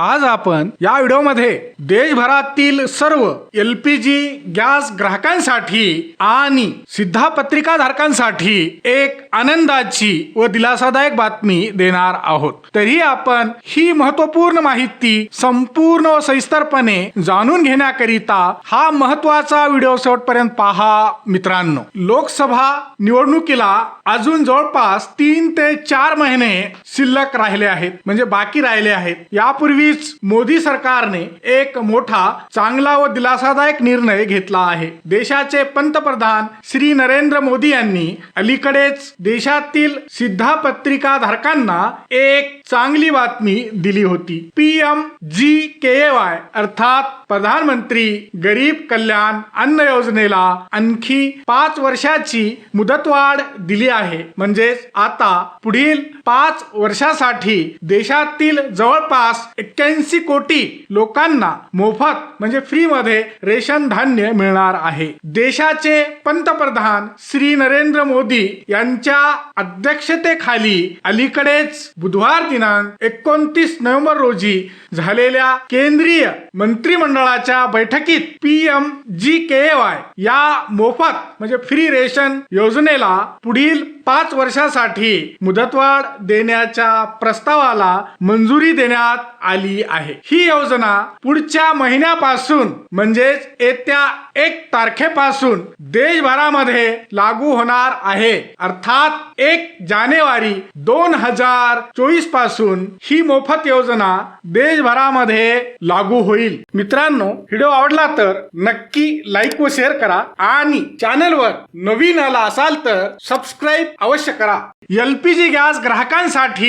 आज आपण या व्हिडिओमध्ये देशभरातील सर्व एल पी जी गॅस ग्राहकांसाठी आणि सिद्धापत्रिका धारकांसाठी एक आनंदाची व दिलासादायक बातमी देणार आहोत. तरी आपण ही महत्त्वपूर्ण माहिती संपूर्ण व सविस्तरपणे जाणून घेण्याकरिता हा महत्त्वाचा व्हिडिओ शेवटपर्यंत पहा मित्रांनो. लोकसभा निवडणुकीला अजून जवळपास तीन ते चार महिने शिल्लक राहिले आहेत म्हणजे बाकी राहिले आहेत. यापूर्वीच मोदी सरकारने एक मोठा चांगला व दिलासादायक निर्णय घेतला आहे. देशाचे पंतप्रधान श्री नरेंद्र मोदी यांनी अलीकडेच देशातील सिद्धापत्रिका धारकांना एक चांगली बातमी दिली होती. P M G K Y अर्थात प्रधानमंत्री गरीब कल्याण अन्न योजनेला आणखी पाच वर्षाची मुदतवाढ दिली आहे. म्हणजेच आता पुढील पाच वर्षासाठी देशातील जवळपास एक्क्याऐंशी कोटी लोकांना मोफत म्हणजे फ्री मध्ये रेशन धान्य मिळणार आहे. देशाचे पंतप्रधान श्री नरेंद्र मोदी यांच्या अध्यक्षतेखाली अलीकडेच बुधवार दिनांक एकोणतीस नोव्हेंबर रोजी झालेल्या केंद्रीय मंत्रिमंडळाच्या बैठकीत P M G K Y या मोफत म्हणजे फ्री रेशन योजनेला पुढील पाच वर्षासाठी मुदतवाढ करण्याच्या प्रस्तावाला मंजुरी देण्यात आली आहे. ही योजना पुढच्या महिन्यापासून म्हणजेच येत्या एक तारखेपासून देशभरामध्ये लागू होणार आहे. अर्थात एक जानेवारी दोन हजार चोवीसपासून ही मोफत योजना देशभरामध्ये लागू होईल. मित्रांनो व्हिडिओ आवडला तर नक्की लाईक व शेअर करा आणि चॅनलवर नवीन आला असाल तर सबस्क्राईब अवश्य करा. एलपीजी गॅस ग्राहकांसाठी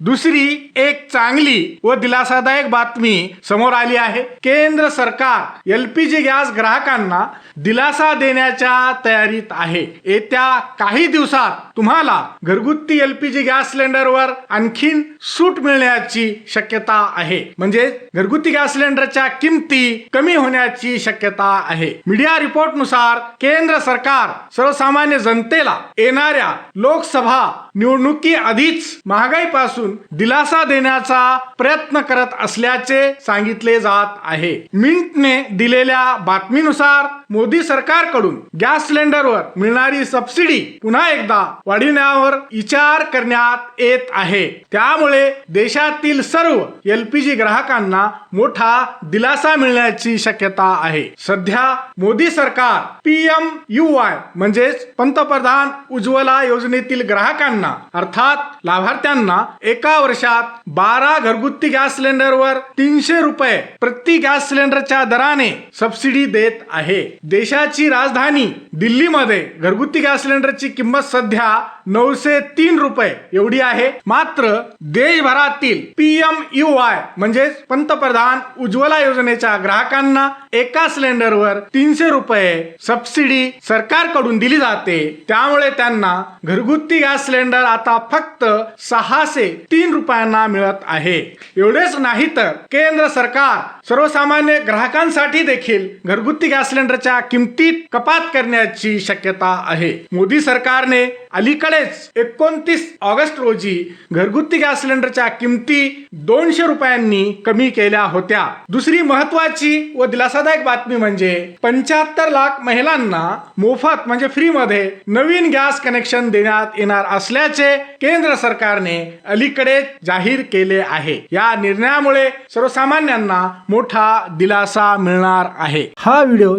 दुसरी एक चांगली व दिलासादायक बातमी समोर आली आहे. केंद्र सरकार एलपीजी गॅस ग्राहकांना दिलासा देण्याच्या तयारीत आहे. येत्या काही दिवसात तुम्हाला घरगुती एलपीजी गॅस सिलेंडरवर आणखीन सूट मिळण्याची शक्यता आहे. म्हणजे घरगुती गॅस सिलेंडरच्या किमती कमी होण्याची शक्यता आहे. मीडिया रिपोर्टनुसार केंद्र सरकार सर्वसामान्य जनतेला येणाऱ्या लोकसभा निवडणुकी आधीच महागाईपासून दिलासा देण्याचा प्रयत्न करत असल्याचे सांगितले जात आहे. मिंटने दिलेल्या बातमीनुसार मोदी सरकारकडून गॅस सिलेंडरवर मिळणारी सबसिडी पुन्हा एकदा वाढविण्यावर विचार करण्यात येत आहे. त्यामुळे देशातील सर्व एलपीजी ग्राहकांना मोठा दिलासा मिळण्याची शक्यता आहे. सध्या मोदी सरकार पीएम यू वाय म्हणजेच पंतप्रधान उज्ज्वला योजनेतील ग्राहकांना अर्थात लाभार्थ्यांना एका वर्षात बारा घरगुती गॅस सिलेंडरवर तीनशे रुपये प्रति गॅस सिलेंडरच्या दराने सबसिडी देत आहे. देशाची राजधानी दिल्लीमध्ये घरगुती गॅस सिलेंडरची किंमत सध्या नऊशे तीन रुपये एवढी आहे. मात्र देशभरातील पीएम यू आय म्हणजेच पंतप्रधान उज्ज्वला योजनेच्या ग्राहकांना एका सिलेंडरवर तीनशे रुपये सबसिडी सरकारकडून दिली जाते. त्यामुळे त्यांना घरगुती गॅस सिलेंडर आता फक्त सहाशे तीन रुपयांना मिळत आहे. एवढेच नाही तर केंद्र सरकार सर्वसामान्य ग्राहकांसाठी देखील घरगुती गॅस सिलेंडरच्या किमतीत कपात करण्याची शक्यता आहे. मोदी सरकारने अलीकडेच एकोणतीस ऑगस्ट रोजी घरगुती गॅस सिलेंडरच्या किमती दोनशे रुपयांनी कमी केल्या होत्या. दुसरी महत्वाची व दिलासादायक बातमी म्हणजे पंच्याहत्तर लाख महिलांना मोफत म्हणजे फ्री मध्ये नवीन गॅस कनेक्शन देण्यात येणार असल्याचे केंद्र सरकारने अलीकडे जाहीर केले आहे. या निर्णयामुळे सर्वसामान्यांना मोठा दिलासा मिळणार आहे. हा व्हिडिओ